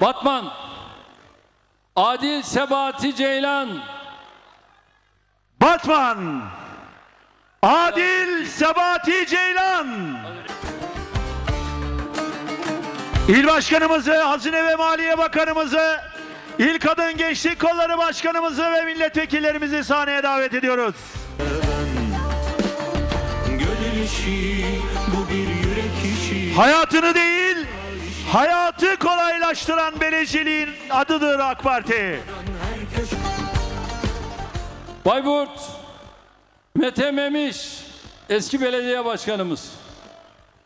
Batman Adil Sebati Ceylan. Batman Adil Sebati Ceylan. İl Başkanımızı, Hazine ve Maliye Bakanımızı, İl Kadın Gençlik Kolları Başkanımızı ve milletvekillerimizi sahneye davet ediyoruz. Hayatını değil, hayatı kolaylaştıran belediyeliğin adıdır AK Parti. Bayburt Mete Memiş eski belediye başkanımız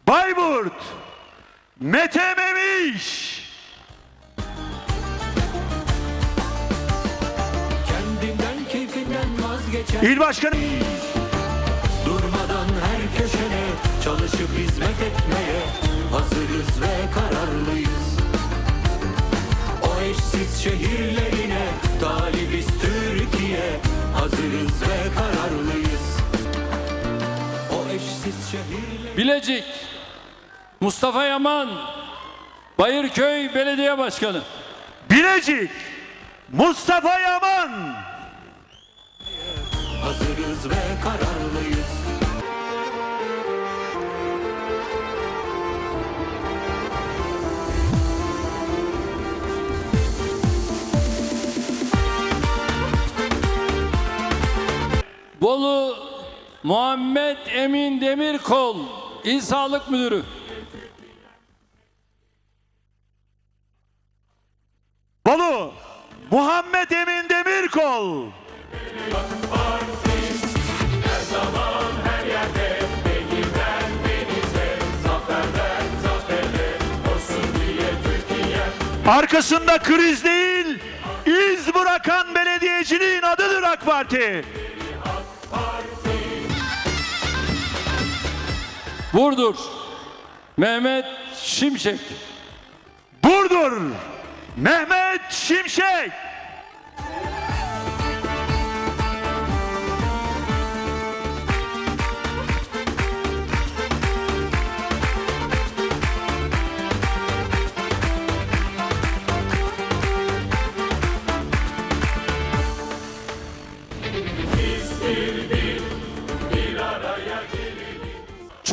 Bayburt Mete Memiş İl Başkanı Durmadan her köşene Çalışıp hizmet etmeye Hazırız ve kararlıyız. O eşsiz şehirlerine Talibiz Türkiye. Hazırız ve kararlıyız. O eşsiz şehirlerine Bilecik Mustafa Yaman Bayırköy Belediye Başkanı. Bilecik Mustafa Yaman. Hazırız ve kararlıyız Muhammed Emin Demirkol İl Sağlık Müdürü Bolu Muhammed Emin Demirkol Arkasında kriz değil, iz bırakan belediyeciliğin adıdır AK Parti. Burdur. Mehmet Şimşek. Burdur. Mehmet Şimşek.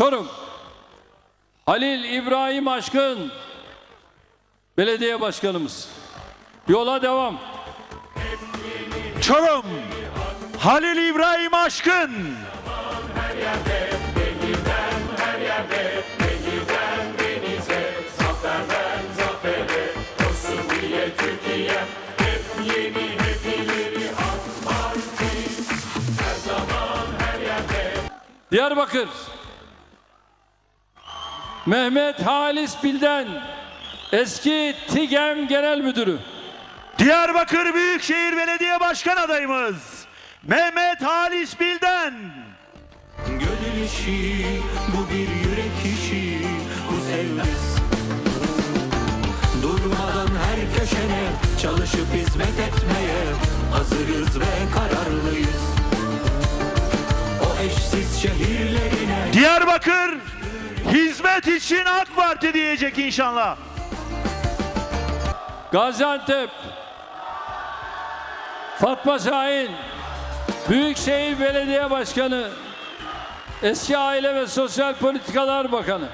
Çorum Halil İbrahim Aşkın Belediye Başkanımız. Yola devam. Çorum Halil İbrahim Aşkın. Diyarbakır Mehmet Halis Bilden Eski TİGEM Genel Müdürü. Diyarbakır Büyükşehir Belediye Başkan adayımız Mehmet Halis Bilden. Gönül işi bu bir yürek işi bu sevgis Durmadan her köşene çalışıp hizmet etmeye Hazırız ve kararlıyız. O eşsiz şehirlerine Diyarbakır hizmet için AK Parti diyecek inşallah. Gaziantep. Fatma Şahin. Büyükşehir Belediye Başkanı. Eski Aile ve Sosyal Politikalar Bakanı.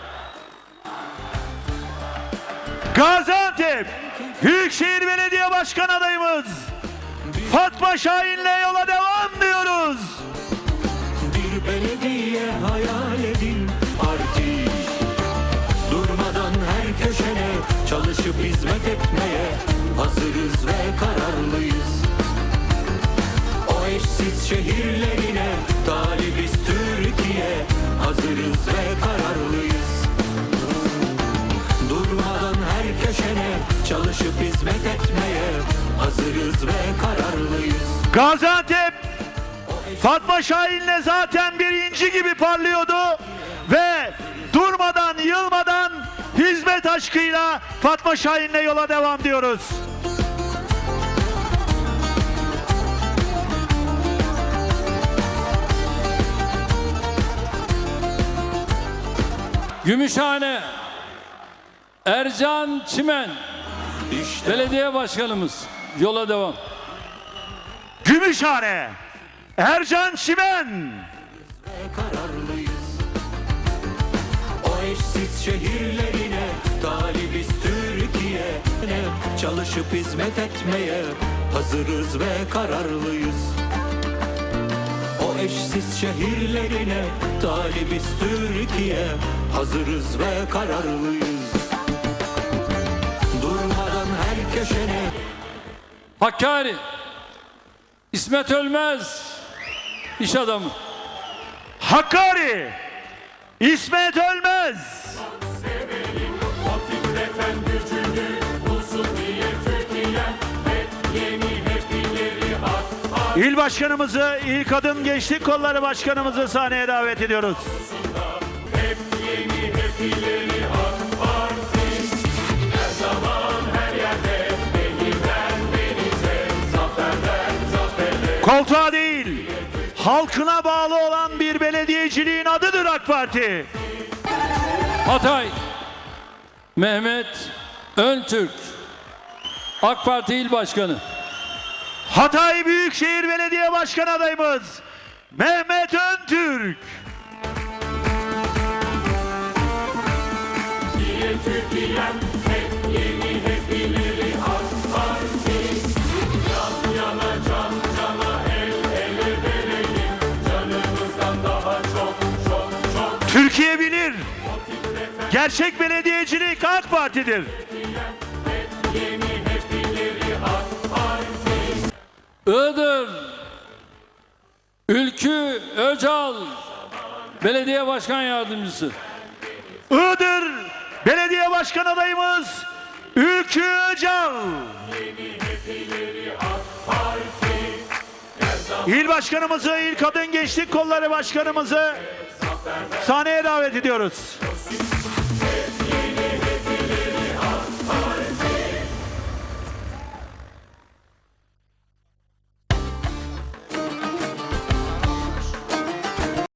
Gaziantep. Büyükşehir Belediye Başkan adayımız. Fatma Şahin'le yola devam O eşsiz şehirlerine talibiz Türkiye. Hazırız ve kararlıyız. Durmadan her köşene çalışıp hizmet etmeye Hazırız ve kararlıyız. Gaziantep Fatma Şahin'le zaten birinci gibi parlıyordu ve durmadan yılmadan hizmet aşkıyla Fatma Şahin'le yola devam diyoruz. Gümüşhane Ercan Çimen İşte. Belediye başkanımız. Yola devam. Gümüşhane Ercan Çimen. Kararlıyız O eşsiz şehirlerine talibiz Türkiye. Çalışıp hizmet etmeye hazırız ve kararlıyız. O eşsiz şehirlerine talibiz Türkiye Hazırız ve kararlıyız Durmadan her köşene Hakkari. İsmet Ölmez. İş adamı. Hakkari İsmet Ölmez İl başkanımızı, İl Kadın Gençlik Kolları Başkanımızı sahneye davet ediyoruz. Koltuğa değil, halkına bağlı olan bir belediyeciliğin adıdır AK Parti. Hatay. Mehmet Öntürk. AK Parti İl Başkanı. Hatay Büyükşehir Belediye Başkanı adayımız Mehmet Öntürk. Türkiye bilir. Gerçek belediyecilik AK Parti'dir. Iğdır. Ülkü Öcal. Belediye Başkan Yardımcısı. Iğdır Belediye Başkan adayımız Ülkü Öcal. İl Başkanımızı, İl Kadın Gençlik Kolları Başkanımızı sahneye davet ediyoruz.